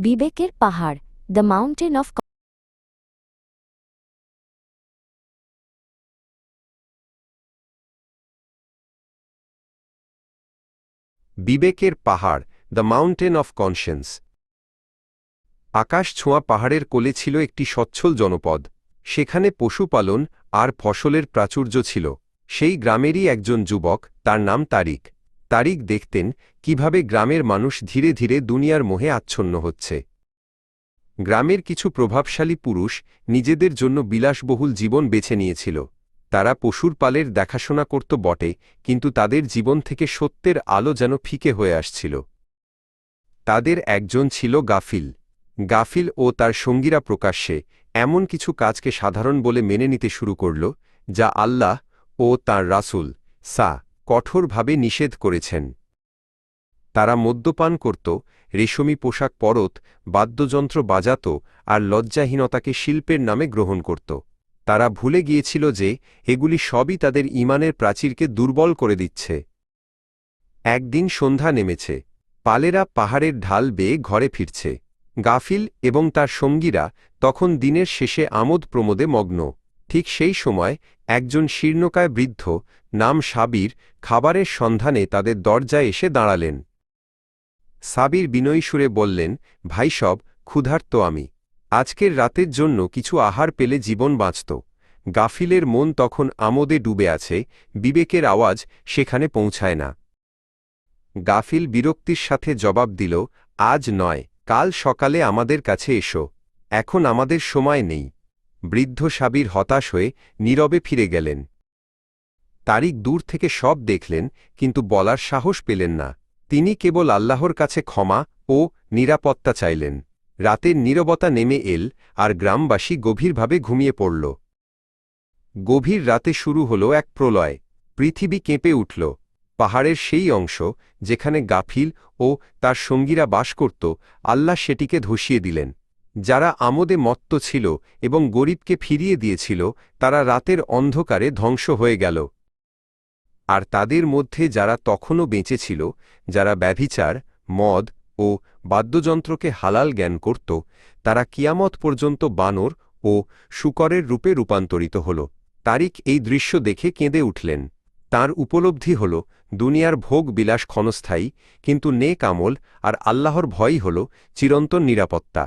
বিবেকের পাহাড় the mountain of বিবেকের পাহাড় দ্য মাউন্টেন অফ কনশেন্স আকাশ ছোঁয়া পাহাড়ের কোলে ছিল একটি সচ্ছল জনপদ। সেখানে পশুপালন আর ফসলের প্রাচুর্য ছিল। সেই গ্রামেরই একজন যুবক, তার নাম তারিক। তারিক দেখতেন কীভাবে গ্রামের মানুষ ধীরে ধীরে দুনিয়ার মোহে আচ্ছন্ন হচ্ছে। গ্রামের কিছু প্রভাবশালী পুরুষ নিজেদের জন্য বিলাসবহুল জীবন বেছে নিয়েছিল। তারা পশুর পালের দেখাশোনা করত বটে, কিন্তু তাদের জীবন থেকে সত্যের আলো যেন ফিকে হয়ে আসছিল। তাদের একজন ছিল গাফিল। গাফিল ও তার সঙ্গীরা প্রকাশ্যে এমন কিছু কাজকে সাধারণ বলে মেনে নিতে শুরু করল, যা আল্লাহ ও তার রাসূল সা কঠোরভাবে নিষেধ করেছেন। তারা মদ্যপান করত, রেশমি পোশাক পরত, বাদ্যযন্ত্র বাজাত আর লজ্জাহীনতাকে শিল্পের নামে গ্রহণ করত। তারা ভুলে গিয়েছিল যে, এগুলি সবই তাদের ইমানের প্রাচীরকে দুর্বল করে দিচ্ছে। একদিন সন্ধ্যা নেমেছে। পালেরা পাহাড়ের ঢাল বেয়ে ঘরে ফিরছে। গাফিল এবং তার সঙ্গীরা তখন দিনের শেষে আমোদ প্রমোদে মগ্ন। ঠিক সেই সময় একজন শীর্ণকায় বৃদ্ধ নাম সাবির খাবারের সন্ধানে তাদের দরজায় এসে দাঁড়ালেন। সাবির বিনয়ী সুরে বললেন, ভাই সব, ক্ষুধার্ত আমি। আজকের রাতের জন্য কিছু আহার পেলে জীবন বাঁচত। গাফিলের মন তখন আমোদে ডুবে আছে, বিবেকের আওয়াজ সেখানে পৌঁছায় না। গাফিল বিরক্তির সাথে জবাব দিল, আজ নয়, কাল সকালে আমাদের কাছে এসো। এখন আমাদের সময় নেই। বৃদ্ধ সাবির হতাশ হয়ে নীরবে ফিরে গেলেন। তারিক দূর থেকে সব দেখলেন, কিন্তু বলার সাহস পেলেন না। তিনি কেবল আল্লাহর কাছে ক্ষমা ও নিরাপত্তা চাইলেন। রাতের নীরবতা নেমে এল আর গ্রামবাসী গভীরভাবে ঘুমিয়ে পড়ল। গভীর রাতে শুরু হল এক প্রলয়। পৃথিবী কেঁপে উঠল। পাহাড়ের সেই অংশ যেখানে গাফিল ও তার সঙ্গীরা বাস করত, আল্লাহ সেটিকে ধসিয়ে দিলেন। যারা আমোদে মত্ত ছিল এবং গরিবকে ফিরিয়ে দিয়েছিল, তারা রাতের অন্ধকারে ধ্বংস হয়ে গেল। আর তাদের মধ্যে যারা তখনও বেঁচে ছিল, যারা ব্যভিচার, মদ ও বাদ্যযন্ত্রকে হালাল জ্ঞান করত, তারা কিয়ামত পর্যন্ত বানর ও শুকরের রূপে রূপান্তরিত হল। তারিক এই দৃশ্য দেখে কেঁদে উঠলেন। তার উপলব্ধি হল, দুনিয়ার ভোগ বিলাস ক্ষণস্থায়ী, কিন্তু নেক আমল আর আল্লাহর ভয়ই হল, চিরন্তন নিরাপত্তা।